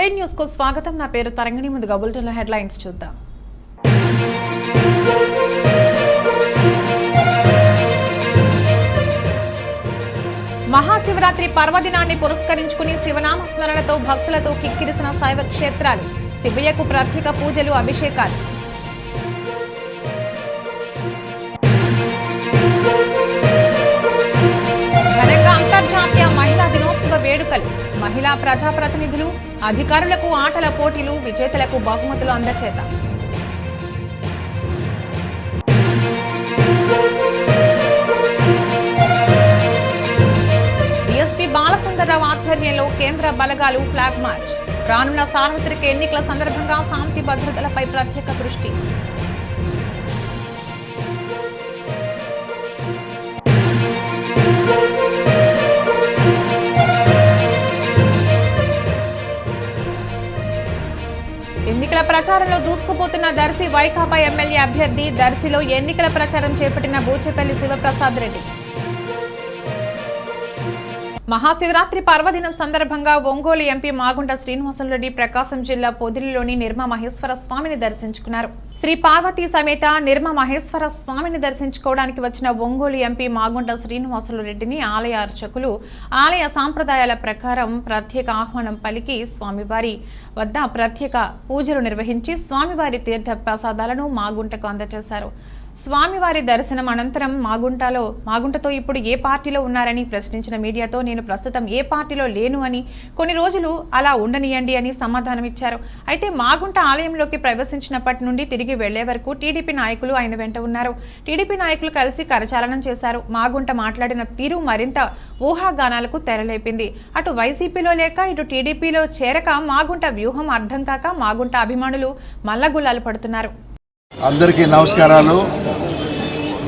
ఉదయం న్యూస్కు స్వాగతం. నా పేరు తరంగిణి. ముందుగా బులెటిన్ హెడ్లైన్స్ చూద్దాం. మహాశివరాత్రి పర్వదినాన్ని పురస్కరించుకుని శివనామ స్మరణతో భక్తులతో కిక్కిరిసిన శైవ క్షేత్రాలు. శివయ్యకు ప్రత్యేక పూజలు అభిషేకాలు. వేడుకలు. మహిళా ప్రజాప్రతినిధులు అధికారులకు ఆటల పోటీలు విజేతలకు బహుమతులు అందచేత. డిఎస్పీ బాలసుందరరావు ఆధ్వర్యంలో కేంద్ర బలగాలు ఫ్లాగ్ మార్చ్. రానున్న సార్వత్రిక ఎన్నికల సందర్భంగా శాంతి భద్రతలపై ప్రత్యేక దృష్టి. ఎన్నికల ప్రచారంలో దూసుకుపోతున్న దర్శి వైకాపా ఎమ్మెల్యే అభ్యర్థి. దర్శిలో ఎన్నికల ప్రచారం చేపట్టిన బూచేపల్లి శివప్రసాద్ రెడ్డి. మహాశివరాత్రి పర్వదినం సందర్భంగా ఒంగోలు ఎంపీ మాగుంట శ్రీనివాసులరెడ్డి ప్రకాశం జిల్లా పొదిలిలోని నిర్మ మహేశ్వర స్వామిని దర్శించుకున్నారు. శ్రీ పార్వతీ సమేత నిర్మ మహేశ్వర స్వామిని దర్శించుకోవడానికి వచ్చిన ఒంగోలు ఎంపీ మాగుంట శ్రీనివాసులరెడ్డిని ఆలయ అర్చకులు ఆలయ సాంప్రదాయాల ప్రకారం ప్రత్యేక ఆహ్వానం పలికి స్వామివారి వద్ద ప్రత్యేక పూజలు నిర్వహించి స్వామివారి తీర్థ ప్రసాదాలను మాగుంటకు అందజేశారు. స్వామివారి దర్శనం అనంతరం మాగుంటలో మాగుంటతో ఇప్పుడు ఏ పార్టీలో ఉన్నారని ప్రశ్నించిన మీడియాతో నేను ప్రస్తుతం ఏ పార్టీలో లేను అని కొన్ని రోజులు అలా ఉండనియండి అని సమాధానం ఇచ్చారు. అయితే మాగుంట ఆలయంలోకి ప్రవేశించినప్పటి నుండి తిరిగి వెళ్ళే వరకు టీడీపీ నాయకులు ఆయన వెంట ఉన్నారు. టీడీపీ నాయకులు కలిసి కరచాలనం చేశారు. మాగుంట మాట్లాడిన తీరు మరింత ఊహాగానాలకు తెరలేపింది. అటు వైసీపీలో లేక ఇటు టీడీపీలో చేరక మాగుంట వ్యూహం అర్థం కాక మాగుంట అభిమానులు మల్లగుల్లాలు పడుతున్నారు. అందరికీ నమస్కారాలు.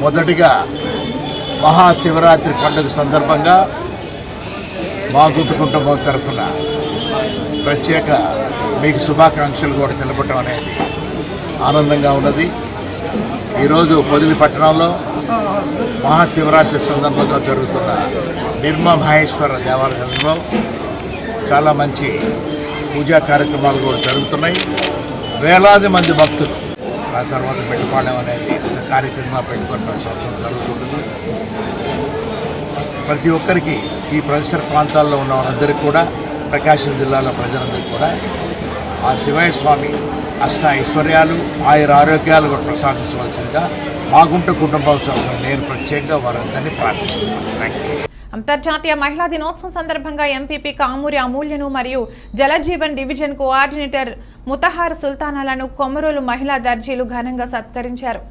మొదటిగా మహాశివరాత్రి పండుగ సందర్భంగా మా గుంటు కుటుంబం తరఫున ప్రత్యేక మీకు శుభాకాంక్షలు కూడా తెలపటం అనేది ఆనందంగా ఉన్నది. ఈరోజు పొదిలి పట్టణంలో మహాశివరాత్రి సందర్భంగా జరుగుతున్న నిర్మ మహేశ్వర దేవాలయంలో చాలా మంచి పూజా కార్యక్రమాలు కూడా జరుగుతున్నాయి. వేలాది మంది భక్తులు ఆ తర్వాత పెట్టుకోవడం అనేది కార్యక్రమంగా పెట్టుకుని సంవత్సరం జరుగుతుంటుంది. ప్రతి ఒక్కరికి ఈ పరిసర ప్రాంతాల్లో ఉన్న వాళ్ళందరికీ కూడా ప్రకాశం జిల్లాలో ప్రజలందరికీ కూడా ఆ శివయ్య స్వామి అష్ట ఐశ్వర్యాలు ఆయుర ఆరోగ్యాలు కూడా ప్రసాదించవలసిందిగా మాగుంట కుటుంబం తరఫున నేను ప్రత్యేకంగా వారందరినీ ప్రార్థిస్తున్నాను. థ్యాంక్ యూ అంతర్జాతీయ మహిళా దినోత్సవం సందర్భంగా ఎంపీపీ కామూరి అమూల్యను మరియు జలజీవన్ డివిజన్ కోఆర్డినేటర్ ముతహార్ సుల్తానాలను కొమరోలు మహిళా దర్జీలు ఘనంగా సత్కరించారు.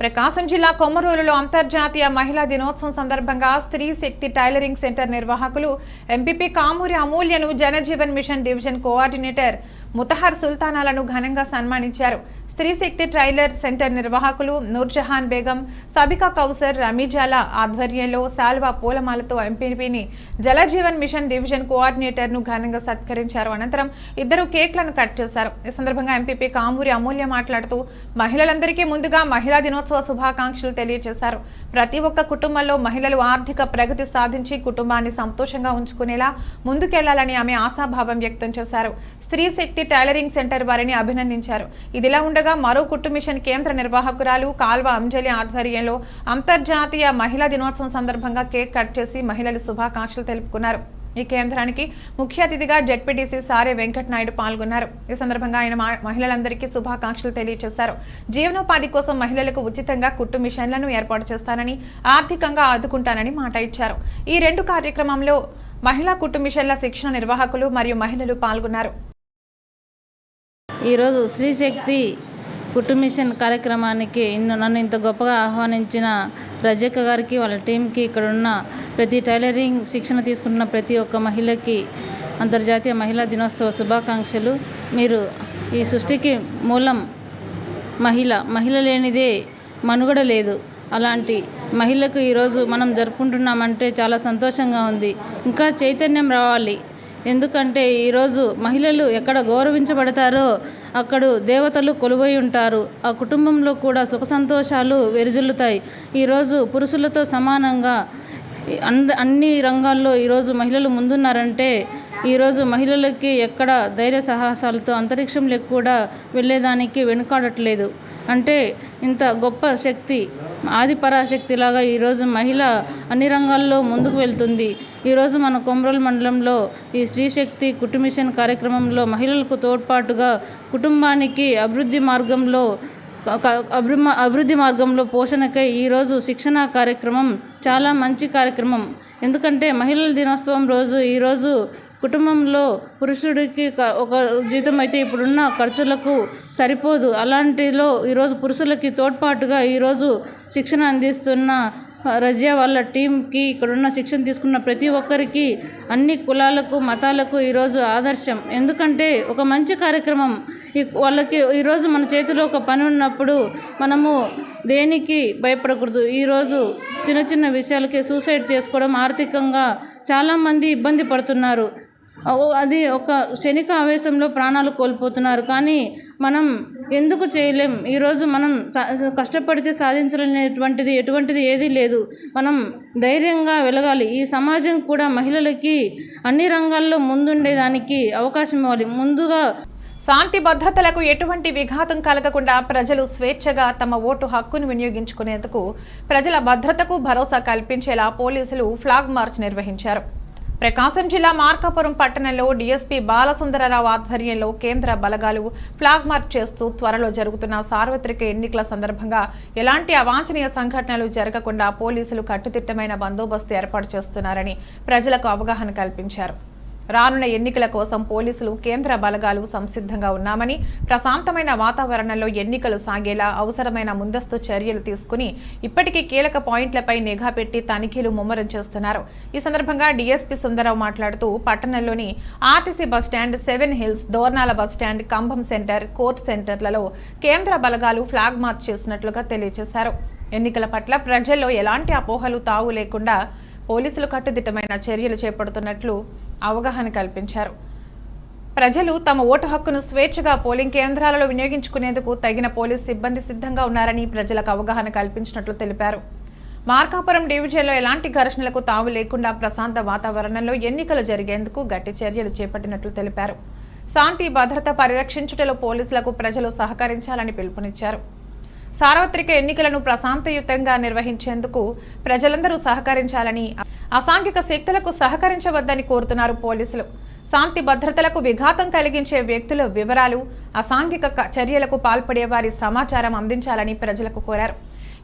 ప్రకాశం జిల్లా కొమరోలులో అంతర్జాతీయ మహిళా దినోత్సవం సందర్భంగా స్త్రీ శక్తి టైలరింగ్ సెంటర్ నిర్వాహకులు MPP Kamuri అమూల్యను Janajeevan mission division coordinator Muthahar సుల్తానాలను ఘనంగా సన్మానించారు. స్త్రీ శక్తి ట్రైలర్ సెంటర్ నిర్వాహకులు నూర్జహాన్ బేగం సబికా కౌసర్ రమీజాల ఆధ్వర్యంలో శాల్వా పూలమాలతో ఎంపీపీని జలజీవన్ మిషన్ డివిజన్ కోఆర్డినేటర్ను ఘనంగా సత్కరించారు. అనంతరం ఇద్దరు కేక్లను కట్ చేశారు. ఈ సందర్భంగా ఎంపీపీ కామూరి అమూల్య మాట్లాడుతూ మహిళలందరికీ ముందుగా మహిళా దినోత్సవ శుభాకాంక్షలు తెలియజేశారు. ప్రతి ఒక్క కుటుంబంలో మహిళలు ఆర్థిక ప్రగతి సాధించి కుటుంబాన్ని సంతోషంగా ఉంచుకునేలా ముందుకెళ్ళాలని ఆమె ఆశాభావం వ్యక్తం చేశారు. స్త్రీ శక్తి టైలరింగ్ సెంటర్ వారిని అభినందించారు. ఇదిలా ఉండగా మరో కుట్టు మిషన్ కేంద్ర నిర్వాహకురాలు కాల్వ అంజలి ఆధ్వర్యంలో అంతర్జాతీయ మహిళా దినోత్సవం సందర్భంగా కేక్ కట్ చేసి మహిళలు శుభాకాంక్షలు తెలుపుకున్నారు. ఈ కేంద్రానికి ముఖ్య అతిథిగా జడ్పీటీసీ సారే వెంకటనాయుడు పాల్గొన్నారు. ఈ సందర్భంగా ఆయన మహిళలందరికీ శుభాకాంక్షలు తెలియజేశారు జీవనోపాధి కోసం మహిళలకు ఉచితంగా కుట్టు మిషన్లను ఏర్పాటు చేస్తానని ఆర్థికంగా ఆదుకుంటానని మాట ఇచ్చారు. ఈ రెండు కార్యక్రమంలో మహిళా కుట్టు మిషన్ల శిక్షణ నిర్వాహకులు మరియు మహిళలు పాల్గొన్నారు. ఈరోజు శ్రీశక్తి కుట్టు మిషన్ కార్యక్రమానికి నన్ను ఇంత గొప్పగా ఆహ్వానించిన రజక్క గారికి వాళ్ళ టీంకి ఇక్కడ ఉన్న ప్రతి టైలరింగ్ శిక్షణ తీసుకుంటున్న ప్రతి ఒక్క మహిళకి అంతర్జాతీయ మహిళా దినోత్సవ శుభాకాంక్షలు. మీరు ఈ సృష్టికి మూలం మహిళ. మహిళ లేనిదే మనుగడ లేదు. అలాంటి మహిళకు ఈరోజు మనం జరుపుకుంటున్నామంటే చాలా సంతోషంగా ఉంది. ఇంకా చైతన్యం రావాలి. ఎందుకంటే ఈరోజు మహిళలు ఎక్కడ గౌరవించబడతారో అక్కడ దేవతలు కొలువై ఉంటారు. ఆ కుటుంబంలో కూడా సుఖ సంతోషాలు వెరిజిల్లుతాయి. ఈరోజు పురుషులతో సమానంగా అంద అన్ని రంగాల్లో ఈరోజు మహిళలు ముందున్నారంటే ఈరోజు మహిళలకి ఎక్కడ ధైర్య సాహసాలతో అంతరిక్షంలోకి కూడా వెళ్ళేదానికి వెనుకాడట్లేదు. అంటే ఇంత గొప్ప శక్తి ఆదిపరాశక్తిలాగా ఈరోజు మహిళ అన్ని రంగాల్లో ముందుకు వెళ్తుంది. ఈరోజు మన కొమరోల్ మండలంలో ఈ స్త్రీశక్తి కుటుంబిషన్ కార్యక్రమంలో మహిళలకు తోడ్పాటుగా కుటుంబానికి అభివృద్ధి మార్గంలో అభివృద్ధి మార్గంలో పోషణకై ఈరోజు శిక్షణ కార్యక్రమం చాలా మంచి కార్యక్రమం. ఎందుకంటే మహిళల దినోత్సవం రోజు ఈరోజు కుటుంబంలో పురుషుడికి ఒక జీతం అయితే ఇప్పుడున్న ఖర్చులకు సరిపోదు. అలాంటిలో ఈరోజు పురుషులకి తోడ్పాటుగా ఈరోజు శిక్షణ అందిస్తున్న రజియా వాళ్ళ టీంకి ఇక్కడున్న శిక్షణ తీసుకున్న ప్రతి ఒక్కరికి అన్ని కులాలకు మతాలకు ఈరోజు ఆదర్శం. ఎందుకంటే ఒక మంచి కార్యక్రమం ఈ వాళ్ళకి ఈరోజు మన చేతిలో ఒక పని ఉన్నప్పుడు మనము దేనికి భయపడకూడదు. ఈరోజు చిన్న చిన్న విషయాలకి సూసైడ్ చేసుకోవడం ఆర్థికంగా చాలామంది ఇబ్బంది పడుతున్నారు. అది ఒక క్షణిక ఆవేశంలో ప్రాణాలు కోల్పోతున్నారు. కానీ మనం ఎందుకు చేయలేం? ఈరోజు మనం సా- కష్టపడితే సాధించలేనటువంటిది ఎటువంటిది ఏదీ లేదు. మనం ధైర్యంగా వెలగాలి. ఈ సమాజం కూడా మహిళలకి అన్ని రంగాల్లో ముందుండేదానికి అవకాశం ఇవ్వాలి. ముందుగా శాంతి భద్రతలకు ఎటువంటి విఘాతం కలగకుండా ప్రజలు స్వేచ్ఛగా తమ ఓటు హక్కును వినియోగించుకునేందుకు ప్రజల భద్రతకు భరోసా కల్పించేలా పోలీసులు ఫ్లాగ్ మార్చ్ నిర్వహించారు. ప్రకాశం జిల్లా మార్కాపురం పట్టణంలో డీఎస్పీ బాలసుందరరావు ఆధ్వర్యంలో కేంద్ర బలగాలు ఫ్లాగ్ మార్చ్ చేస్తూ త్వరలో జరుగుతున్న సార్వత్రిక ఎన్నికల సందర్భంగా ఎలాంటి అవాంఛనీయ సంఘటనలు జరగకుండా పోలీసులు కట్టుదిట్టమైన బందోబస్తు ఏర్పాటు చేస్తున్నారని ప్రజలకు అవగాహన కల్పించారు. రానున్న ఎన్నికల కోసం పోలీసులు కేంద్ర బలగాలు సంసిద్ధంగా ఉన్నామని ప్రశాంతమైన వాతావరణంలో ఎన్నికలు సాగేలా అవసరమైన ముందస్తు చర్యలు తీసుకుని ఇప్పటికీ కీలక పాయింట్లపై నిఘా పెట్టి తనిఖీలు ముమ్మరం చేస్తున్నారు. ఈ సందర్భంగా డీఎస్పీ సుందరరావు మాట్లాడుతూ పట్టణంలోని RTC bus stand seven hills Dornala bus stand Kambham centre court సెంటర్లలో కేంద్ర బలగాలు ఫ్లాగ్ మార్చ్ చేసినట్లుగా తెలియజేశారు. ఎన్నికల పట్ల ప్రజల్లో ఎలాంటి అపోహలు తావు లేకుండా పోలీసులు కట్టుదిట్టమైన చర్యలు చేపడుతున్నట్లు అవగాహన కల్పించారు. ప్రజలు తమ ఓటు హక్కును స్వేచ్ఛగా పోలింగ్ కేంద్రాలలో వినియోగించుకునేందుకు తగిన పోలీస్ సిబ్బంది సిద్ధంగా ఉన్నారని ప్రజలకు అవగాహన కల్పించినట్లు తెలిపారు. మార్కాపురం డివిజన్లో ఎలాంటి ఘర్షణలకు తావు లేకుండా ప్రశాంత వాతావరణంలో ఎన్నికలు జరిగేందుకు గట్టి చర్యలు చేపట్టినట్లు తెలిపారు. శాంతి భద్రత పరిరక్షించుటలో పోలీసులకు ప్రజలు సహకరించాలని పిలుపునిచ్చారు. సార్వత్రిక ఎన్నికలను ప్రశాంతయుతంగా నిర్వహించేందుకు ప్రజలందరూ సహకరించాలని అసాంఘిక శక్తులకు సహకరించవద్దని కోరుతున్నారు పోలీసులు. శాంతి భద్రతలకు విఘాతం కలిగించే వ్యక్తుల వివరాలు అసాంఘిక క- చర్యలకు పాల్పడే వారి సమాచారం అందించాలని ప్రజలకు కోరారు.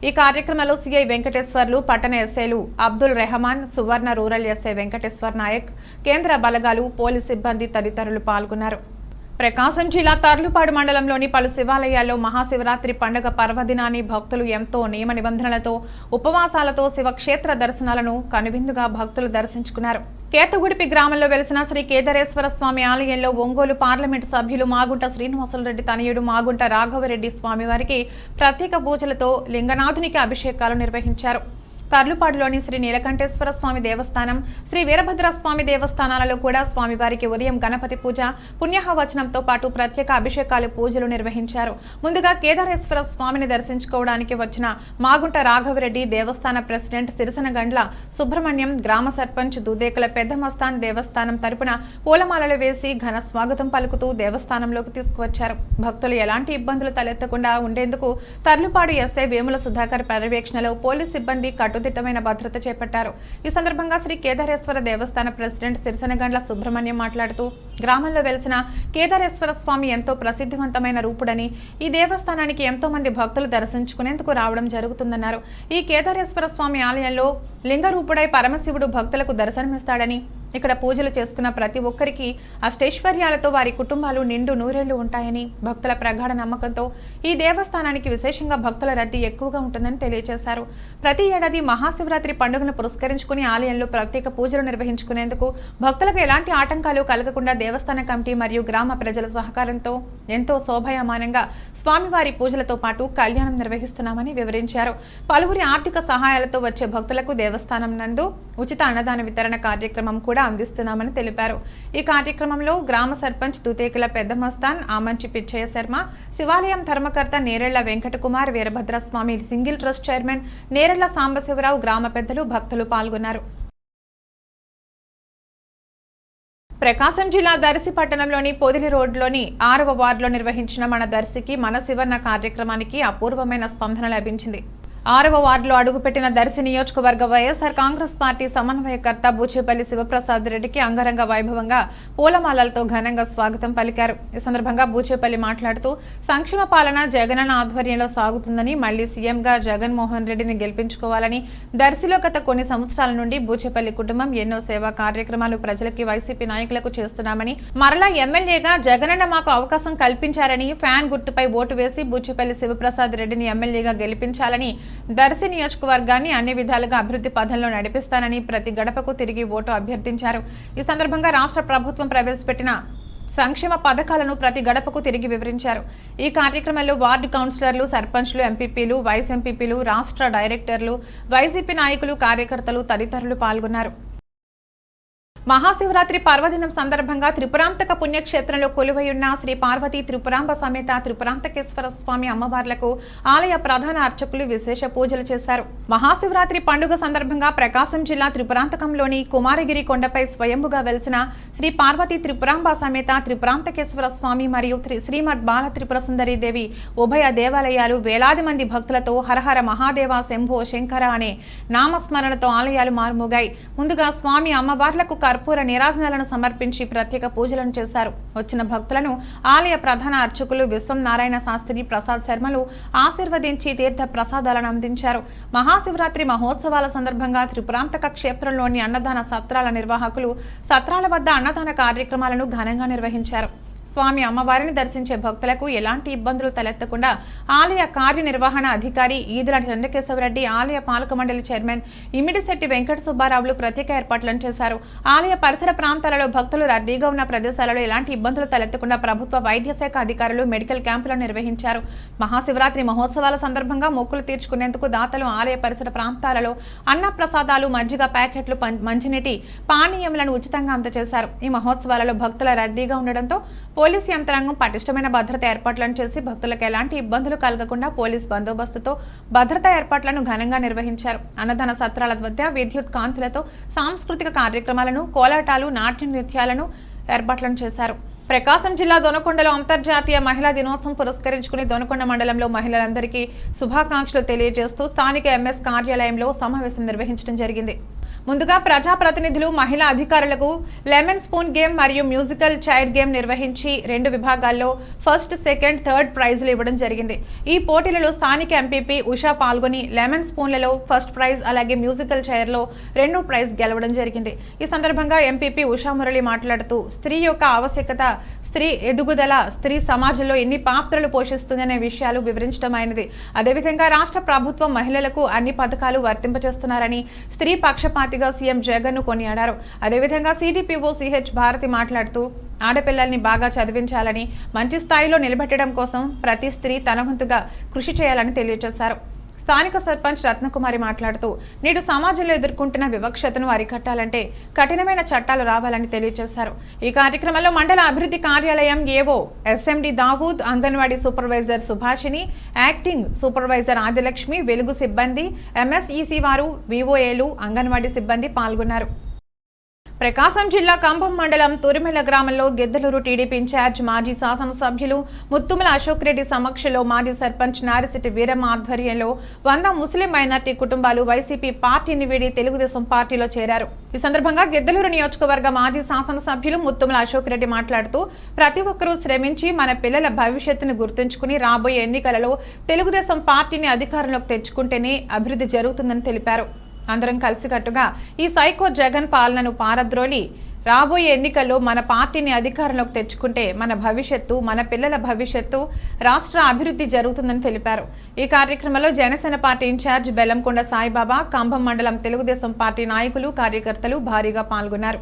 ఈ కార్యక్రమంలో సిఐ వెంకటేశ్వర్లు పట్టణ ఎస్ఐలు అబ్దుల్ రెహమాన్ సువర్ణ రూరల్ ఎస్ఐ వెంకటేశ్వర్ నాయక్ కేంద్ర బలగాలు పోలీస్ సిబ్బంది తదితరులు పాల్గొన్నారు. ప్రకాశం జిల్లా తర్లుపాడు మండలంలోని పలు శివాలయాల్లో మహాశివరాత్రి పండుగ పర్వదినాన్ని భక్తులు ఎంతో నియమ నిబంధనలతో ఉపవాసాలతో శివక్షేత్ర దర్శనాలను కనువిందుగా భక్తులు దర్శించుకున్నారు. కేతగుడిపి గ్రామంలో వెలిసిన శ్రీ కేదారేశ్వర స్వామి ఆలయంలో ఒంగోలు పార్లమెంటు సభ్యులు మాగుంట శ్రీనివాసులరెడ్డి తనయుడు మాగుంట రాఘవరెడ్డి స్వామి వారికి ప్రత్యేక పూజలతో లింగనాథునికి అభిషేకాలు నిర్వహించారు. కర్లుపాడులోని శ్రీ నీలకంఠేశ్వర స్వామి దేవస్థానం శ్రీ వీరభద్ర స్వామి దేవస్థానాలలో కూడా స్వామివారికి ఉదయం గణపతి పూజ పుణ్యహవచనంతో పాటు ప్రత్యేక అభిషేకాలు పూజలు నిర్వహించారు. ముందుగా కేదారేశ్వర స్వామిని దర్శించుకోవడానికి వచ్చిన మాగుంట రాఘవరెడ్డి దేవస్థాన ప్రెసిడెంట్ సిరిసనగండ్ల సుబ్రహ్మణ్యం గ్రామ సర్పంచ్ దుదేకుల పెద్దమస్తాన్ దేవస్థానం తరపున పూలమాలలు వేసి ఘన స్వాగతం పలుకుతూ దేవస్థానంలోకి తీసుకువచ్చారు. భక్తులు ఎలాంటి ఇబ్బందులు తలెత్తకుండా ఉండేందుకు తర్లుపాడు ఎస్ఐ వేముల సుధాకర్ పర్యవేక్షణలో పోలీస్ సిబ్బంది కట్టుదిట్టమైన భద్రత చేపట్టారు. ఈ సందర్భంగా శ్రీ కేదారేశ్వర దేవస్థాన ప్రెసిడెంట్ సిరిసనగండ్ల సుబ్రహ్మణ్యం మాట్లాడుతూ గ్రామంలో వెలిసిన కేదారేశ్వర స్వామి ఎంతో ప్రసిద్ధివంతమైన రూపుడని ఈ దేవస్థానానికి ఎంతో మంది భక్తులు దర్శించుకునేందుకు రావడం జరుగుతుందన్నారు. ఈ కేదారేశ్వర స్వామి ఆలయంలో లింగరూపుడై పరమశివుడు భక్తులకు దర్శనమిస్తాడని ఇక్కడ పూజలు చేసుకున్న ప్రతి ఒక్కరికి అష్టైశ్వర్యాలతో వారి కుటుంబాలు నిండు నూరేళ్ళు ఉంటాయని భక్తుల ప్రగాఢ నమ్మకంతో ఈ దేవస్థానానికి విశేషంగా భక్తుల రద్దీ ఎక్కువగా ఉంటుందని తెలియజేశారు. ప్రతి ఏడాది మహాశివరాత్రి పండుగను పురస్కరించుకుని ఆలయంలో ప్రత్యేక పూజలు నిర్వహించుకునేందుకు భక్తులకు ఎలాంటి ఆటంకాలు కలగకుండా దేవస్థాన కమిటీ మరియు గ్రామ ప్రజల సహకారంతో ఎంతో శోభాయమానంగా స్వామివారి పూజలతో పాటు కళ్యాణం నిర్వహిస్తున్నామని వివరించారు. పలువురి ఆర్థిక సహాయాలతో వచ్చే భక్తులకు దేవస్థానం నందు ఉచిత అన్నదాన వితరణ కార్యక్రమం కూడా అందిస్తున్నామని తెలిపారు. ఈ కార్యక్రమంలో గ్రామ సర్పంచ్ దూతేకుల పెద్దమస్తాన్ ఆమంచి పిచ్చయ్య శర్మ శివాలయం ధర్మకర్త Nerella Venkatakumar Veerabhadraswamy single trust chairman Nerella Sambasivarao గ్రామ పెద్దలు భక్తులు పాల్గొన్నారు. ప్రకాశం జిల్లా దర్శి పట్టణంలోని పొదిలి రోడ్లోని ఆరవ వార్డులో నిర్వహించిన మన దర్శికి మన శివన్న కార్యక్రమానికి అపూర్వమైన స్పందన లభించింది. ఆరవ వార్డులో అడుగుపెట్టిన దర్శి నియోజకవర్గ వైఎస్ఆర్ కాంగ్రెస్ పార్టీ సమన్వయకర్త బూచేపల్లి శివప్రసాద్ రెడ్డికి అంగరంగ వైభవంగా పూలమాలలతో ఘనంగా స్వాగతం పలికారు. ఈ సందర్భంగా బూచేపల్లి మాట్లాడుతూ సంక్షేమ పాలన జగనన్న ఆధ్వర్యంలో సాగుతుందని మళ్ళీ సీఎంగా జగన్మోహన్ రెడ్డిని గెలిపించుకోవాలని దర్శిలో గత కొన్ని సంవత్సరాల నుండి బూచేపల్లి కుటుంబం ఎన్నో సేవా కార్యక్రమాలు ప్రజలకి వైసీపీ నాయకులకు చేస్తున్నామని మరలా ఎమ్మెల్యేగా జగనన్న మాకు అవకాశం కల్పించారని ఫ్యాన్ గుర్తుపై ఓటు వేసి బూచేపల్లి శివప్రసాద్ రెడ్డిని ఎమ్మెల్యేగా గెలిపించాలని దర్శి నియోజకవర్గాన్ని అన్ని విధాలుగా అభివృద్ధి పథంలో నడిపిస్తానని ప్రతి గడపకు తిరిగి ఓటు అభ్యర్థించారు. ఈ సందర్భంగా రాష్ట్ర ప్రభుత్వం ప్రవేశపెట్టిన సంక్షేమ పథకాలను ప్రతి గడపకు తిరిగి వివరించారు. ఈ కార్యక్రమంలో వార్డు కౌన్సిలర్లు సర్పంచ్లు ఎంపీపీలు వైస్ ఎంపీపీలు రాష్ట్ర డైరెక్టర్లు వైసీపీ నాయకులు కార్యకర్తలు తదితరులు పాల్గొన్నారు. మహాశివరాత్రి పర్వదినం సందర్భంగా త్రిపురాంతక పుణ్యక్షేత్రంలో కొలువైయున్న శ్రీ పార్వతి త్రిపురాంబ సమేత త్రిపురాంతకేశ్వర స్వామి అమ్మవార్లకు ఆలయ ప్రధాన అర్చకులు విశేష పూజలు చేశారు. మహాశివరాత్రి పండుగ సందర్భంగా ప్రకాశం జిల్లా త్రిపురాంతకంలోని కుమారగిరి కొండపై స్వయంభుగా వెలిసిన శ్రీ పార్వతి త్రిపురాంబ సమేత త్రిపురాంతకేశ్వర స్వామి మరియు శ్రీమద్ బాల త్రిపుర సుందరి దేవి ఉభయ దేవాలయాలు వేలాది మంది భక్తులతో హరహర మహాదేవ శంభో శంకర అనే నామస్మరణతో ఆలయాలు మారుమోగాయి. ముందుగా స్వామి అమ్మవార్లకు కర్పూర నిరాజనాలను సమర్పించి ప్రత్యేక పూజలను చేశారు. వచ్చిన భక్తులను ఆలయ ప్రధాన అర్చకులు విశ్వం నారాయణ శాస్త్రి ప్రసాద్ శర్మలు ఆశీర్వదించి తీర్థ ప్రసాదాలను అందించారు. మహాశివరాత్రి మహోత్సవాల సందర్భంగా త్రిపురాంతక క్షేత్రంలోని అన్నదాన సత్రాల నిర్వాహకులు సత్రాల వద్ద అన్నదాన కార్యక్రమాలను ఘనంగా నిర్వహించారు. స్వామి అమ్మవారిని దర్శించే భక్తులకు ఎలాంటి ఇబ్బందులు తలెత్తకుండా ఆలయ కార్యనిర్వహణ అధికారి ఈదుల చంద్రకేశవరెడ్డి ఆలయ పాలక మండలి చైర్మన్ ఇమిడిశెట్టి వెంకట సుబ్బారావులు ప్రత్యేక ఏర్పాట్లను చేశారు. ఆలయ పరిసర ప్రాంతాలలో భక్తులు రద్దీగా ఉన్న ప్రదేశాలలో ఎలాంటి ఇబ్బందులు తలెత్తకుండా ప్రభుత్వ వైద్య శాఖ అధికారులు మెడికల్ క్యాంపులను నిర్వహించారు. మహాశివరాత్రి మహోత్సవాల సందర్భంగా మొక్కులు తీర్చుకునేందుకు దాతలు ఆలయ పరిసర ప్రాంతాలలో అన్న ప్రసాదాలు మజ్జిగ ప్యాకెట్లు పం- మంచినీటి పానీయములను ఉచితంగా అందజేశారు. ఈ మహోత్సవాలలో భక్తుల రద్దీగా ఉండడంతో పోలీస్ యంత్రాంగం పటిష్టమైన భద్రత ఏర్పాట్లను చేసి భక్తులకు ఎలాంటి ఇబ్బందులు కలగకుండా పోలీస్ బందోబస్తుతో భద్రతా ఏర్పాట్లను ఘనంగా నిర్వహించారు. అన్నదాన సత్రాల వద్ద విద్యుత్ కాంతులతో సాంస్కృతిక కార్యక్రమాలను కోలాటాలు నాట్య నృత్యాలను ఏర్పాట్లను చేశారు. ప్రకాశం జిల్లా దొనకొండలో అంతర్జాతీయ మహిళా దినోత్సవం పురస్కరించుకుని దొనకొండ మండలంలో మహిళలందరికీ శుభాకాంక్షలు తెలియజేస్తూ స్థానిక ఎంఎస్ కార్యాలయంలో సమావేశం నిర్వహించడం జరిగింది. ముందుగా ప్రజాప్రతినిధులు మహిళా అధికారులకు లెమన్ స్పూన్ గేమ్ మరియు మ్యూజికల్ చైర్ గేమ్ నిర్వహించి రెండు విభాగాల్లో ఫస్ట్ సెకండ్ థర్డ్ ప్రైజులు ఇవ్వడం జరిగింది. ఈ పోటీలలో స్థానిక ఎంపీపీ ఉషా పాల్గొని లెమన్ స్పూన్లలో ఫస్ట్ ప్రైజ్ అలాగే మ్యూజికల్ చైర్లో రెండో ప్రైజ్ గెలవడం జరిగింది. ఈ సందర్భంగా ఎంపీపీ ఉషా మురళి మాట్లాడుతూ స్త్రీ యొక్క ఆవశ్యకత స్త్రీ ఎదుగుదల స్త్రీ సమాజంలో ఎన్ని పాత్రలు పోషిస్తుందనే విషయాలు వివరించడమైనది. అదేవిధంగా రాష్ట్ర ప్రభుత్వం మహిళలకు అన్ని పథకాలు వర్తింపజేస్తున్నారని స్త్రీ పక్షపాతిగా సీఎం జగన్ను కొనియాడారు. అదేవిధంగా సిడిపిఓ సిహెచ్ భారతి మాట్లాడుతూ ఆడపిల్లల్ని బాగా చదివించాలని మంచి స్థాయిలో నిలబెట్టడం కోసం ప్రతి స్త్రీ తన వంతుగా కృషి చేయాలని తెలియజేశారు. స్థానిక సర్పంచ్ రత్నకుమారి మాట్లాడుతూ నేడు సమాజంలో ఎదుర్కొంటున్న వివక్షతను అరికట్టాలంటే కఠినమైన చట్టాలు రావాలని తెలియజేశారు. ఈ కార్యక్రమంలో మండల అభివృద్ధి కార్యాలయం AO SMD Dawood anganwadi supervisor Subhashini acting supervisor Adilakshmi వెలుగు సిబ్బంది ఎంఎస్ఈసి వారు వివోఏలు అంగన్వాడీ సిబ్బంది పాల్గొన్నారు. ప్రకాశం జిల్లా కంభం మండలం తురిమెల గ్రామంలో గిద్దలూరు టీడీపీ ఇన్ఛార్జ్ మాజీ శాసనసభ్యులు ముత్తుమల అశోక్ రెడ్డి సమక్షంలో మాజీ సర్పంచ్ నారిశెట్టి వీరమ్మ ఆధ్వర్యంలో వంద ముస్లిం మైనార్టీ కుటుంబాలు వైసీపీ పార్టీని వీడి తెలుగుదేశం పార్టీలో చేరారు. ఈ సందర్భంగా గిద్దలూరు నియోజకవర్గ మాజీ శాసనసభ్యులు ముత్తుమల అశోక్ రెడ్డి మాట్లాడుతూ ప్రతి ఒక్కరూ శ్రమించి మన పిల్లల భవిష్యత్తును గుర్తుంచుకుని రాబోయే ఎన్నికలలో తెలుగుదేశం పార్టీని అధికారంలోకి తెచ్చుకుంటేనే అభివృద్ధి జరుగుతుందని తెలిపారు. అందరం కలిసికట్టుగా ఈ సైకో జగన్ పాలనను పారద్రోలి రాబోయే ఎన్నికల్లో మన పార్టీని అధికారంలోకి తెచ్చుకుంటే మన భవిష్యత్తు మన పిల్లల భవిష్యత్తు రాష్ట్ర అభివృద్ధి జరుగుతుందని తెలిపారు. ఈ కార్యక్రమంలో జనసేన పార్టీ ఇన్ఛార్జ్ బెల్లంకొండ సాయిబాబా కంభం మండలం తెలుగుదేశం పార్టీ నాయకులు కార్యకర్తలు భారీగా పాల్గొన్నారు.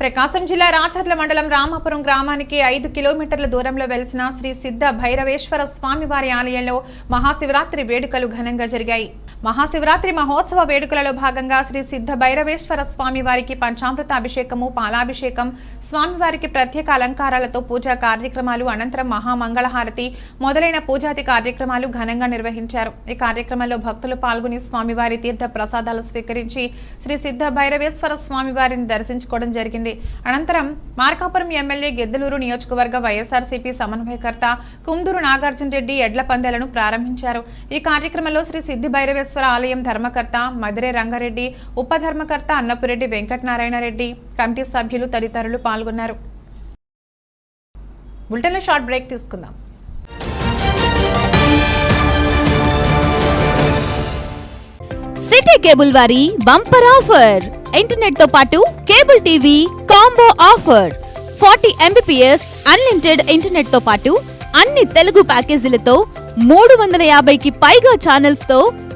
ప్రకాశం జిల్లా రాచర్ల మండలం రామాపురం గ్రామానికి ఐదు కిలోమీటర్ల దూరంలో వెలిసిన శ్రీ సిద్ధ భైరవేశ్వర స్వామివారి ఆలయంలో మహాశివరాత్రి వేడుకలు ఘనంగా జరిగాయి. మహాశివరాత్రి మహోత్సవ వేడుకలలో భాగంగా శ్రీ సిద్ధ భైరవేశ్వర స్వామివారికి పంచామృత అభిషేకము పాలాభిషేకం స్వామివారికి ప్రత్యేక అలంకారాలతో పూజా కార్యక్రమాలు అనంతరం మహామంగళహారతి మొదలైన పూజాది కార్యక్రమాలు ఘనంగా నిర్వహించారు. ఈ కార్యక్రమంలో భక్తులు పాల్గొని స్వామివారి తీర్థ ప్రసాదాలు స్వీకరించి శ్రీ సిద్ధ భైరవేశ్వర స్వామివారిని దర్శించుకోవడం జరిగింది. అనంతరం మార్కాపురం ఎమ్మెల్యే గెద్దలూరు నియోజకవర్గ వైఎస్ఆర్సీపీ సమన్వయకర్త కుందూరు నాగార్జున రెడ్డి ఎడ్ల పందేలను ప్రారంభించారు. ఈ కార్యక్రమంలో శ్రీ సిద్ధి భైరవేశ్వర ఆలయం ధర్మకర్త మదిరే రంగారెడ్డి ఉప ధర్మకర్త అన్నపురెడ్డి వెంకటనారాయణ రెడ్డి కమిటీ సభ్యులు తదితరులు పాల్గొన్నారు. బులెటిన్లో షార్ట్ బ్రేక్ తీసుకుందాం. సిటీ కేబుల్ వారి బంపర్ ఆఫర్. ఇంటర్నెట్తో పాటు cable TV combo offer. Forty Mbps unlimited ఇంటర్నెట్తో పాటు అన్ని తెలుగు ప్యాకేజీలతో మూడు వందల యాభైకి పైగా ఛానల్స్తో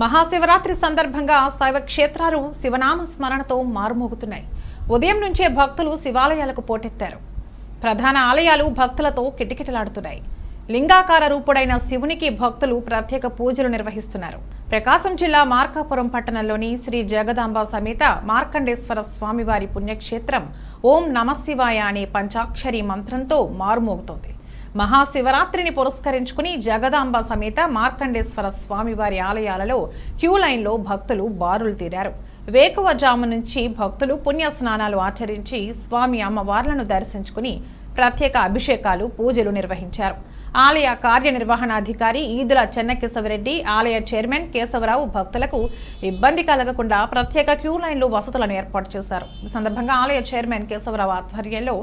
Mahashivaratri సందర్భంగా శైవ క్షేత్రాలు శివనామ స్మరణతో మారుమోగుతున్నాయి. ఉదయం నుంచే భక్తులు శివాలయాలకు పోటెత్తారు. ప్రధాన ఆలయాలు భక్తులతో కిటకిటలాడుతున్నాయి. లింగాకార రూపుడైన శివునికి భక్తులు ప్రత్యేక పూజలు నిర్వహిస్తున్నారు. ప్రకాశం జిల్లా మార్కాపురం పట్టణంలోని శ్రీ జగదాంబ సమేత మార్కండేశ్వర స్వామివారి పుణ్యక్షేత్రం ఓం నమశివాయ అనే పంచాక్షరి మంత్రంతో మారుమోగుతోంది. మహాశివరాత్రిని పురస్కరించుకుని జగదాంబ సమేత మార్కండేశ్వర స్వామివారి ఆలయాలలో క్యూ లైన్లో భక్తులు బారులు తీరారు. వేకువజాము నుంచి భక్తులు పుణ్య స్నానాలు ఆచరించి స్వామి అమ్మవార్లను దర్శించుకుని ప్రత్యేక అభిషేకాలు పూజలు నిర్వహించారు. ఆలయ కార్యనిర్వహణాధికారి ఈదుల చెన్నకేశవరెడ్డి ఆలయ చైర్మన్ కేశవరావు భక్తులకు ఇబ్బంది కలగకుండా ప్రత్యేక క్యూ లైన్లు వసతులను ఏర్పాటు చేశారు. ఈ సందర్భంగా ఆలయ చైర్మన్ కేశవరావు ఆధ్వర్యంలో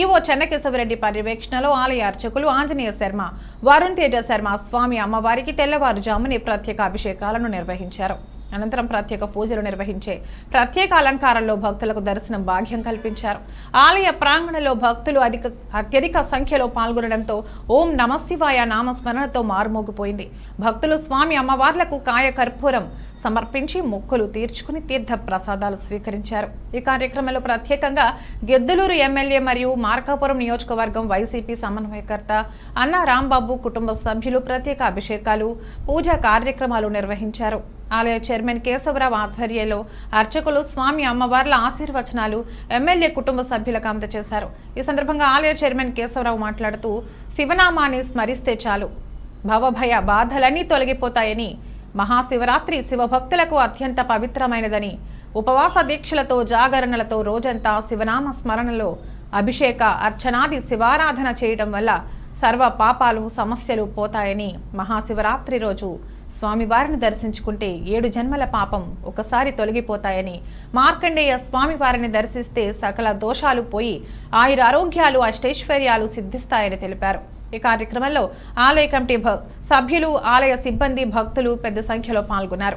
ఈవో చెన్నకేశవరెడ్డి పర్యవేక్షణలో ఆలయ అర్చకులు ఆంజనేయ శర్మ వరుణ్ తేజ శర్మ స్వామి అమ్మవారికి తెల్లవారుజాముని ప్రత్యేక అభిషేకాలను నిర్వహించారు. అనంతరం ప్రత్యేక పూజలు నిర్వహించే ప్రత్యేక అలంకారంలో భక్తులకు దర్శనం భాగ్యం కల్పించారు. ఆలయ ప్రాంగణంలో భక్తులు అధిక అత్యధిక సంఖ్యలో పాల్గొనడంతో ఓం నమశివాయ నామస్మరణతో మారుమోగిపోయింది. భక్తులు స్వామి అమ్మవార్లకు కాయ కర్పూరం సమర్పించి మొక్కులు తీర్చుకుని తీర్థ ప్రసాదాలు స్వీకరించారు. ఈ కార్యక్రమంలో ప్రత్యేకంగా గెద్దులూరు ఎమ్మెల్యే మరియు మార్కాపురం నియోజకవర్గం వైసీపీ సమన్వయకర్త అన్న రాంబాబు కుటుంబ సభ్యులు ప్రత్యేక అభిషేకాలు పూజా కార్యక్రమాలు నిర్వహించారు. ఆలయ చైర్మన్ కేశవరావు ఆధ్వర్యంలో అర్చకులు స్వామి అమ్మవార్ల ఆశీర్వచనాలు ఎమ్మెల్యే కుటుంబ సభ్యులకు అందజేశారు. ఈ సందర్భంగా ఆలయ చైర్మన్ కేశవరావు మాట్లాడుతూ శివనామాన్ని స్మరిస్తే చాలు. భవభయ బాధలన్నీ తొలగిపోతాయని మహాశివరాత్రి శివభక్తులకు అత్యంత పవిత్రమైనదని ఉపవాస దీక్షలతో జాగరణలతో రోజంతా శివనామ స్మరణలో అభిషేక అర్చనాది శివారాధన చేయడం వల్ల సర్వ పాపాలు సమస్యలు పోతాయని మహాశివరాత్రి రోజు స్వామివారిని దర్శించుకుంటే ఏడు జన్మల పాపం ఒకసారి తొలగిపోతాయని మార్కండేయ స్వామివారిని దర్శిస్తే సకల దోషాలు పోయి ఆయుర ఆరోగ్యాలు అష్టైశ్వర్యాలు సిద్ధిస్తాయని తెలిపారు. ఈ కార్యక్రమంలో ఆలయ కమిటీ భ- సభ్యులు ఆలయ సిబ్బంది భక్తులు పెద్ద సంఖ్యలో పాల్గొన్నారు.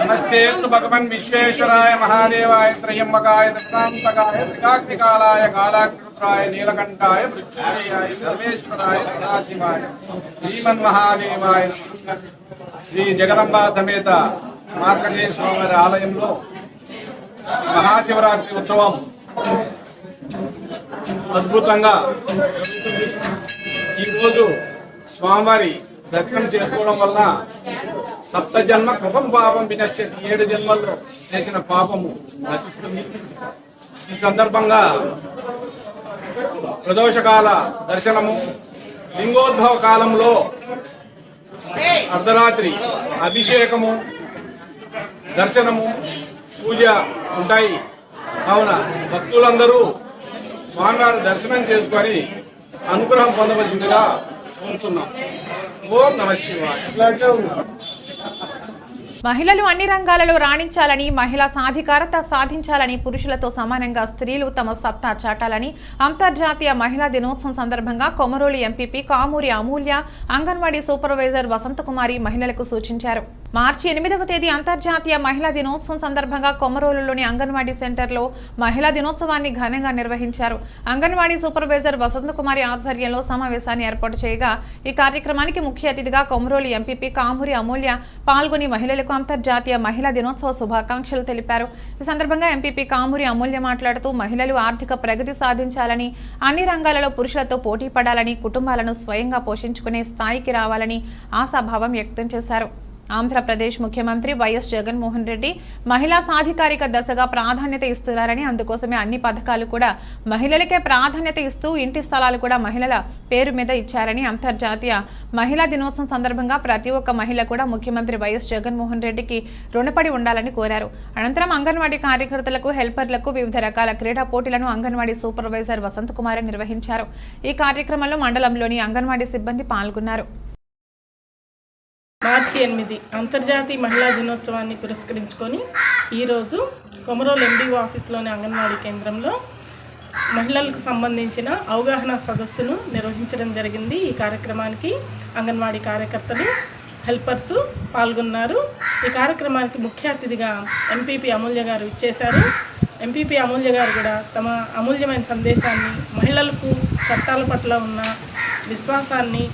నమస్తే భగవన్ విశ్వేశ్వరాయ మహాదేవాయ త్రయంబకాయ దక్షాంతకాయ త్రికాగ్నికాలాయ కాలాకృతాయ నీలకంఠాయ మృత్యుంజయాయ సర్వేశ్వరాయ సదాశివాయ శ్రీమన్ మహాదేవాయ శ్రీ జగదంబా సమేత మార్కండేయ స్వామివారి ఆలయంలో మహాశివరాత్రి ఉత్సవం అద్భుతంగా ఈరోజు స్వామివారి దర్శనం చేసుకోవడం వల్ల సప్త జన్మ కృతం పాపం వినశ్యతి. ఏడు జన్మల్లో చేసిన పాపము నశిస్తుంది. ఈ సందర్భంగా ప్రదోషకాల దర్శనము లింగోద్భవ కాలంలో అర్ధరాత్రి అభిషేకము దర్శనము పూజ ఉంటాయి. కావున భక్తులందరూ స్వామివారి దర్శనం చేసుకొని అనుగ్రహం పొందవలసిందిగా కోరుతున్నాం ఓం నమ శివాయ. మహిళలు అన్ని రంగాలలో రాణించాలని మహిళా సాధికారత సాధించాలని పురుషులతో సమానంగా స్త్రీలు తమ సత్తా చాటాలని అంతర్జాతీయ మహిళా దినోత్సవం సందర్భంగా కొమరోలి ఎంపీపీ కామూరి అమూల్య అంగన్వాడీ సూపర్వైజర్ వసంతకుమారి మహిళలకు సూచించారు. మార్చి ఎనిమిదవ తేదీ అంతర్జాతీయ మహిళా దినోత్సవం సందర్భంగా కొమరోలులోని అంగన్వాడీ సెంటర్లో మహిళా దినోత్సవాన్ని ఘనంగా నిర్వహించారు. అంగన్వాడీ సూపర్వైజర్ వసంతకుమారి ఆధ్వర్యంలో సమావేశాన్ని ఏర్పాటు చేయగా ఈ కార్యక్రమానికి ముఖ్య అతిథిగా కొమరోలు ఎంపీపీ కామూరి అమూల్య పాల్గొని మహిళలకు అంతర్జాతీయ మహిళా దినోత్సవ శుభాకాంక్షలు తెలిపారు. ఈ సందర్భంగా ఎంపీపీ కామూరి అమూల్య మాట్లాడుతూ మహిళలు ఆర్థిక ప్రగతి సాధించాలని అన్ని రంగాలలో పురుషులతో పోటీ పడాలని కుటుంబాలను స్వయంగా పోషించుకునే స్థాయికి రావాలని ఆశాభావం వ్యక్తం చేశారు. ఆంధ్రప్రదేశ్ ముఖ్యమంత్రి వైఎస్ జగన్మోహన్ రెడ్డి మహిళా సాధికారిక దశగా ప్రాధాన్యత ఇస్తున్నారని అందుకోసమే అన్ని పథకాలు కూడా మహిళలకే ప్రాధాన్యత ఇస్తూ ఇంటి స్థలాలు కూడా మహిళల పేరు మీద ఇచ్చారని అంతర్జాతీయ మహిళా దినోత్సవం సందర్భంగా ప్రతి ఒక్క మహిళ కూడా ముఖ్యమంత్రి వైఎస్ జగన్మోహన్ రెడ్డికి రుణపడి ఉండాలని కోరారు. అనంతరం అంగన్వాడీ కార్యకర్తలకు హెల్పర్లకు వివిధ రకాల క్రీడా పోటీలను అంగన్వాడీ సూపర్వైజర్ వసంత్ కుమార్ నిర్వహించారు. ఈ కార్యక్రమంలో మండలంలోని అంగన్వాడీ సిబ్బంది పాల్గొన్నారు. మార్చి ఎనిమిది అంతర్జాతీయ మహిళా దినోత్సవాన్ని పురస్కరించుకొని ఈరోజు కొమరోలు ఎండిఓ ఆఫీస్లోని అంగన్వాడీ కేంద్రంలో మహిళలకు సంబంధించిన అవగాహన సదస్సును నిర్వహించడం జరిగింది. ఈ కార్యక్రమానికి అంగన్వాడీ కార్యకర్తలు హెల్పర్స్ పాల్గొన్నారు. ఈ కార్యక్రమానికి ముఖ్య అతిథిగా ఎంపీపీ అమూల్య గారు ఇచ్చేశారు. ఎంపీపీ అమూల్య గారు కూడా తమ అమూల్యమైన సందేశాన్ని మహిళలకు చట్టాల పట్ల ఉన్న విశ్వాసాన్ని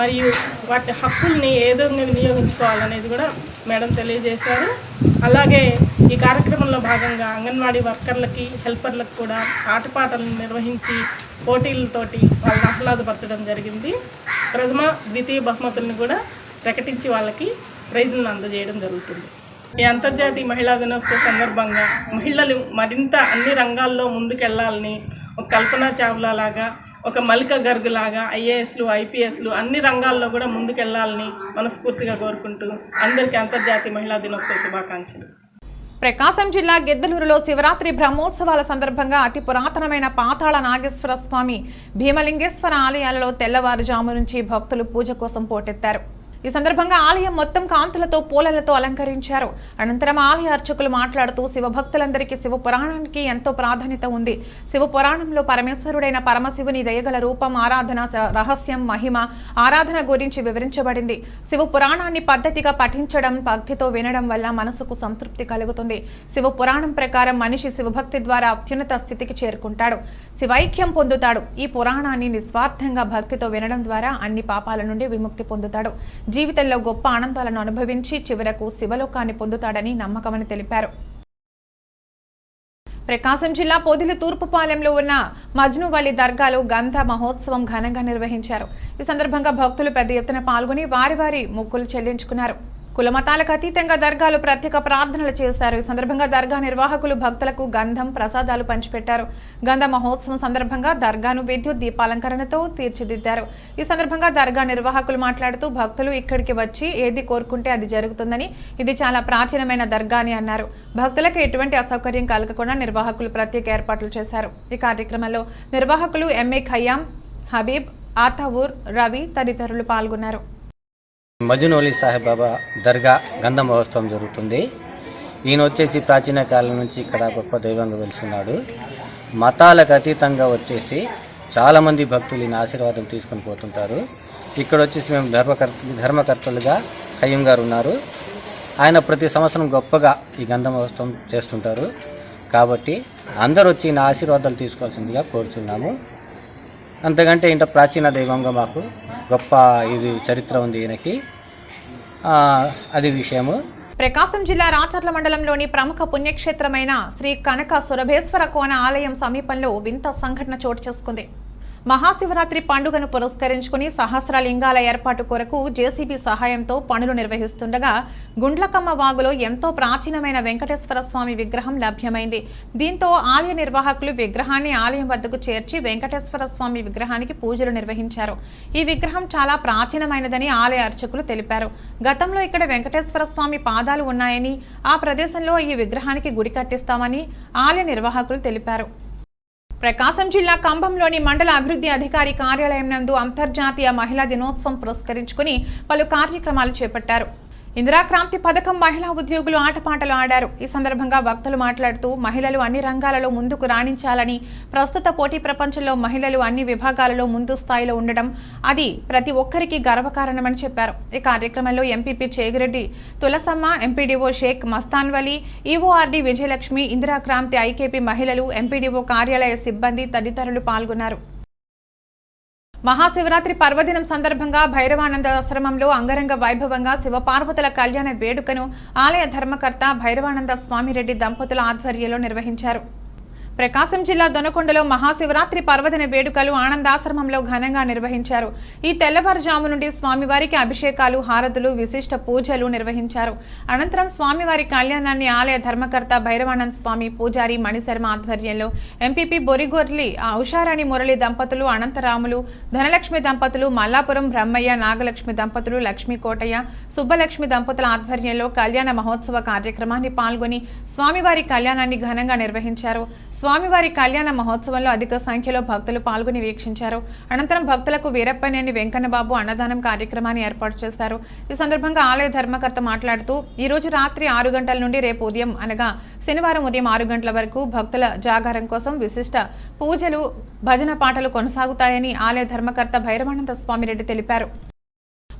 మరియు వాటి హక్కుల్ని ఏ విధంగా వినియోగించుకోవాలనేది కూడా మేడం తెలియజేశారు. అలాగే ఈ కార్యక్రమంలో భాగంగా అంగన్వాడీ వర్కర్లకి హెల్పర్లకు కూడా ఆటపాటలను నిర్వహించి పోటీలతోటి వాళ్ళని ఆహ్లాదపరచడం జరిగింది. ప్రథమ ద్వితీయ బహుమతులను కూడా ప్రకటించి వాళ్ళకి ప్రైజులను అందజేయడం జరుగుతుంది. ఈ అంతర్జాతీయ మహిళా దినోత్సవ సందర్భంగా మహిళలు మరింత అన్ని రంగాల్లో ముందుకెళ్ళాలని ఒక కల్పనా చావ్లా లాగా ఒక మల్లిక గర్గ్ లాగా ఐఏఎస్లు ఐపీఎస్లు అన్ని రంగాల్లో కూడా ముందుకెళ్ళాలని మనస్ఫూర్తిగా కోరుకుంటూ అందరికీ అంతర్జాతీయ మహిళా దినోత్సవ శుభాకాంక్షలు. ప్రకాశం జిల్లా గిద్దలూరులో శివరాత్రి బ్రహ్మోత్సవాల సందర్భంగా అతి పురాతనమైన పాతాళ నాగేశ్వర స్వామి భీమలింగేశ్వర ఆలయాలలో తెల్లవారుజాము నుంచి భక్తులు పూజ కోసం పోటెత్తారు. ఈ సందర్భంగా ఆలయం మొత్తం కాంతులతో పూలలతో అలంకరించారు. అనంతరం ఆలయ అర్చకులు మాట్లాడుతూ శివభక్తులందరికీ శివ పురాణానికి ఎంతో ప్రాధాన్యత ఉంది. శివ పురాణంలో పరమేశ్వరుడైన పరమశివుని దయగల రూపం ఆరాధన స- రహస్యం మహిమ ఆరాధన గురించి వివరించబడింది. శివపురాణాన్ని పద్ధతిగా పఠించడం భక్తితో వినడం వల్ల మనసుకు సంతృప్తి కలుగుతుంది. శివ పురాణం ప్రకారం మనిషి శివభక్తి ద్వారా అత్యున్నత స్థితికి చేరుకుంటాడు. శివైక్యం పొందుతాడు. ఈ పురాణాన్ని నిస్వార్థంగా భక్తితో వినడం ద్వారా అన్ని పాపాల నుండి విముక్తి పొందుతాడు. జీవితంలో గొప్ప ఆనందాలను అనుభవించి చివరకు శివలోకాన్ని పొందుతాడని నమ్మకమని తెలిపారు. ప్రకాశం జిల్లా పొదిలి తూర్పుపాలెంలో ఉన్న మజ్నువల్లి దర్గాలో గంధ మహోత్సవం ఘనంగా నిర్వహించారు. ఈ సందర్భంగా భక్తులు పెద్ద ఎత్తున పాల్గొని వారి వారి మొక్కులు చెల్లించుకున్నారు. కులమతాలకు అతీతంగా దర్గాలు ప్రత్యేక ప్రార్థనలు చేశారు. ఈ సందర్భంగా దర్గా నిర్వాహకులు భక్తులకు గంధం ప్రసాదాలు పంచిపెట్టారు. గంధ మహోత్సవం సందర్భంగా దర్గాను విద్యుత్ దీపాలంకరణతో తీర్చిదిద్దారు. ఈ సందర్భంగా దర్గా నిర్వాహకులు మాట్లాడుతూ భక్తులు ఇక్కడికి వచ్చి ఏది కోరుకుంటే అది జరుగుతుందని ఇది చాలా ప్రాచీనమైన దర్గా అని అన్నారు. భక్తులకు ఎటువంటి అసౌకర్యం కలగకుండా నిర్వాహకులు ప్రత్యేక ఏర్పాట్లు చేశారు. ఈ కార్యక్రమంలో నిర్వాహకులు ఎంఏ ఖయ్యాం హబీబ్ ఆతావూర్ రవి తదితరులు పాల్గొన్నారు. మజునోలి సాహెబ్ బాబా దర్గా గంధ మహోత్సవం జరుగుతుంది. ఈయన వచ్చేసి ప్రాచీన కాలం నుంచి ఇక్కడ గొప్ప దైవంగా వెలుస్తున్నాడు మతాలకు అతీతంగా వచ్చేసి చాలామంది భక్తులు ఈయన ఆశీర్వాదం తీసుకొని పోతుంటారు. ఇక్కడ వచ్చేసి మేము ధర్మకర్త ధర్మకర్తలుగా ఖయ్యం గారు ఉన్నారు. ఆయన ప్రతి సంవత్సరం గొప్పగా ఈ గంధ మహోత్సవం చేస్తుంటారు. కాబట్టి అందరూ వచ్చి ఈయన ఆశీర్వాదాలు తీసుకోవాల్సిందిగా కోరుచున్నాము. అంతకంటే ఇంత ప్రాచీన దైవంగా మాకు గొప్ప ఇది చరిత్ర ఉంది ఈయనకి. అది విషయము. ప్రకాశం జిల్లా రాచర్ల మండలంలోని ప్రముఖ పుణ్యక్షేత్రమైన శ్రీ కనక సురభేశ్వర కోన ఆలయం సమీపంలో వింత సంఘటన చోటు చేసుకుంది. మహాశివరాత్రి పండుగను పురస్కరించుకుని సహస్ర లింగాల ఏర్పాటు కొరకు జేసీబీ సహాయంతో పనులు నిర్వహిస్తుండగా గుండ్లకమ్మ వాగులో ఎంతో ప్రాచీనమైన వెంకటేశ్వర స్వామి విగ్రహం లభ్యమైంది. దీంతో ఆలయ నిర్వాహకులు విగ్రహాన్ని ఆలయం వద్దకు చేర్చి వెంకటేశ్వర స్వామి విగ్రహానికి పూజలు నిర్వహించారు. ఈ విగ్రహం చాలా ప్రాచీనమైనదని ఆలయ అర్చకులు తెలిపారు. గతంలో ఇక్కడ వెంకటేశ్వర స్వామి పాదాలు ఉన్నాయని ఆ ప్రదేశంలో ఈ విగ్రహానికి గుడి కట్టిస్తామని ఆలయ నిర్వాహకులు తెలిపారు. ప్రకాశం జిల్లా కంభంలోని మండల అభివృద్ధి అధికారి కార్యాలయం నందు అంతర్జాతీయ మహిళా దినోత్సవం పురస్కరించుకుని పలు కార్యక్రమాలు చేపట్టారు. ఇందిరాక్రాంతి పథకం మహిళా ఉద్యోగులు ఆటపాటలు ఆడారు. ఈ సందర్భంగా వక్తలు మాట్లాడుతూ మహిళలు అన్ని రంగాలలో ముందుకు రాణించాలని ప్రస్తుత పోటీ ప్రపంచంలో మహిళలు అన్ని విభాగాలలో ముందు స్థాయిలో ఉండడం అది ప్రతి ఒక్కరికి గర్వకారణమని చెప్పారు. ఈ కార్యక్రమంలో MPP Chegireddy Tulasamma MPDO Sheikh Mastanvali EORD Vijayalakshmi Indirakranthi IKP మహిళలు ఎంపీడీఓ కార్యాలయ సిబ్బంది తదితరులు పాల్గొన్నారు. మహాశివరాత్రి పర్వదినం సందర్భంగా భైరవానంద ఆశ్రమంలో అంగరంగ వైభవంగా శివపార్వతుల కళ్యాణ వేడుకను ఆలయ ధర్మకర్త భైరవానంద స్వామిరెడ్డి దంపతుల ఆధ్వర్యంలో నిర్వహించారు. ప్రకాశం జిల్లా దొనకొండలో మహాశివరాత్రి పర్వదిన వేడుకలు ఆనందాశ్రమంలో ఘనంగా నిర్వహించారు. ఈ తెల్లవారుజాము నుండి స్వామివారికి అభిషేకాలు హారతులు విశిష్ట పూజలు నిర్వహించారు. అనంతరం స్వామివారి కళ్యాణాన్ని ఆలయ ధర్మకర్త భైరవానంద్ స్వామి పూజారి మణిశర్మ ఆధ్వర్యంలో ఎంపీపీ బొరిగొర్లి ఆ ఉషారాణి మురళి దంపతులు అనంతరాములు ధనలక్ష్మి దంపతులు మల్లాపురం బ్రహ్మయ్య నాగలక్ష్మి దంపతులు లక్ష్మీ కోటయ్య సుబ్బలక్ష్మి దంపతుల ఆధ్వర్యంలో కళ్యాణ మహోత్సవ కార్యక్రమాన్ని పాల్గొని స్వామివారి కళ్యాణాన్ని ఘనంగా నిర్వహించారు. స్వామివారి కళ్యాణ మహోత్సవంలో అధిక సంఖ్యలో భక్తులు పాల్గొని వీక్షించారు. అనంతరం భక్తులకు వీరప్పనేని వెంకన్నబాబు అన్నదానం కార్యక్రమాన్ని ఏర్పాటు చేశారు. ఈ సందర్భంగా ఆలయ ధర్మకర్త మాట్లాడుతూ ఈ రోజు రాత్రి ఆరు గంటల నుండి రేపు ఉదయం అనగా శనివారం ఉదయం ఆరు గంటల వరకు భక్తుల జాగారం కోసం విశిష్ట పూజలు భజన పాటలు కొనసాగుతాయని ఆలయ ధర్మకర్త భైరవానంద స్వామిరెడ్డి తెలిపారు.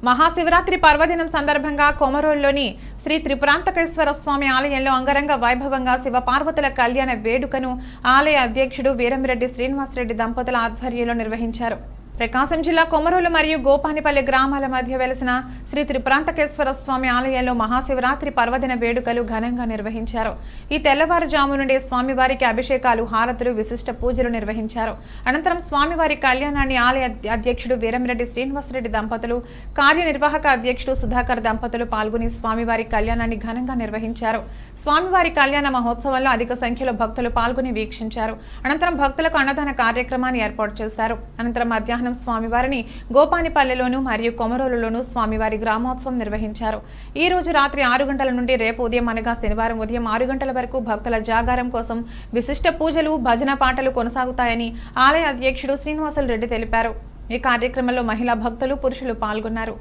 మహాశివరాత్రి పర్వదినం సందర్భంగా కొమరోల్లోని శ్రీ త్రిపురాంతకేశ్వర స్వామి ఆలయంలో అంగరంగ వైభవంగా శివపార్వతుల కళ్యాణ వేడుకను ఆలయ అధ్యక్షుడు వీరంరెడ్డి శ్రీనివాసరెడ్డి దంపతుల ఆధ్వర్యంలో నిర్వహించారు. ప్రకాశం జిల్లా కొమరోలు మరియు గోపానిపల్లి గ్రామాల మధ్య వెలిసిన శ్రీ త్రిప్రాంతకేశ్వర స్వామి ఆలయంలో మహాశివరాత్రి పర్వదిన వేడుకలు ఘనంగా నిర్వహించారు. ఈ తెల్లవారుజాము నుండి స్వామివారికి అభిషేకాలు హారతులు విశిష్ట పూజలు నిర్వహించారు. అనంతరం స్వామివారి కళ్యాణాన్ని ఆలయ అధ్యక్షుడు వీరంరెడ్డి శ్రీనివాసరెడ్డి దంపతులు కార్యనిర్వాహక అధ్యక్షుడు సుధాకర్ దంపతులు పాల్గొని స్వామివారి కళ్యాణాన్ని ఘనంగా నిర్వహించారు. స్వామివారి కళ్యాణ మహోత్సవంలో అధిక సంఖ్యలో భక్తులు పాల్గొని వీక్షించారు. అనంతరం భక్తులకు అన్నదాన కార్యక్రమాన్ని ఏర్పాటు చేశారు. అనంతరం మధ్యాహ్నం స్వామివారిని గోపానిపల్లెలోను మరియు కొమరోలులోను స్వామివారి గ్రామోత్సవం నిర్వహించారు. ఈ రోజు రాత్రి ఆరు గంటల నుండి రేపు ఉదయం అనగా శనివారం ఉదయం ఆరు గంటల వరకు భక్తుల జాగారం కోసం విశిష్ట పూజలు భజన పాటలు కొనసాగుతాయని ఆలయ అధ్యక్షుడు శ్రీనివాసులు రెడ్డి తెలిపారు. ఈ కార్యక్రమంలో మహిళా భక్తులు పురుషులు పాల్గొన్నారు.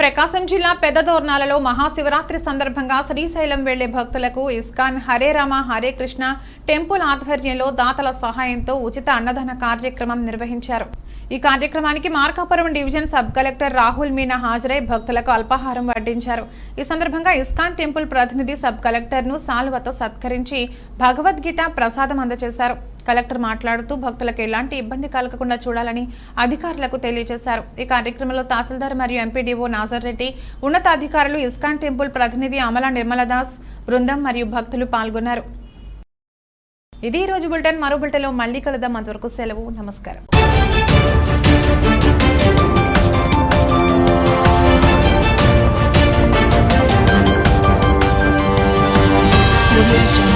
ప్రకాశం జిల్లా పెద్దదోర్నాలలో మహాశివరాత్రి సందర్భంగా శ్రీశైలం వెళ్ళే భక్తులకు ఇస్కాన్ హరే రామ హరే కృష్ణ టెంపుల్ ఆధ్వర్యంలో దాతల సహాయంతో ఉచిత అన్నదాన కార్యక్రమం నిర్వహించారు. ఈ కార్యక్రమానికి Markapuram division sub collector Rahul Meena హాజరై భక్తులకు అల్పాహారం వడ్డించారు. ఈ సందర్భంగా ఇస్కాన్ టెంపుల్ ప్రతినిధి సబ్ కలెక్టర్ను సాల్వతో సత్కరించి భగవద్గీత ప్రసాదం అందజేశారు. కలెక్టర్ మాట్లాడుతూ భక్తులకు ఎలాంటి ఇబ్బంది కలగకుండా చూడాలని అధికారులకు తెలియజేశారు. ఈ కార్యక్రమంలో తహసీల్దార్ మరియు ఎంపీడీఓ నాజర్ రెడ్డి ఉన్నతాధికారులు ఇస్కాన్ టెంపుల్ ప్రతినిధి అమల నిర్మలదాస్ బృందం మరియు భక్తులు పాల్గొన్నారు. ఇది ఈరోజు రోజు బులెటిన్. మరో బులెటిన్లో మళ్ళీ కలుద్దాం. అంతవరకు సెలవు. నమస్కారం. Audio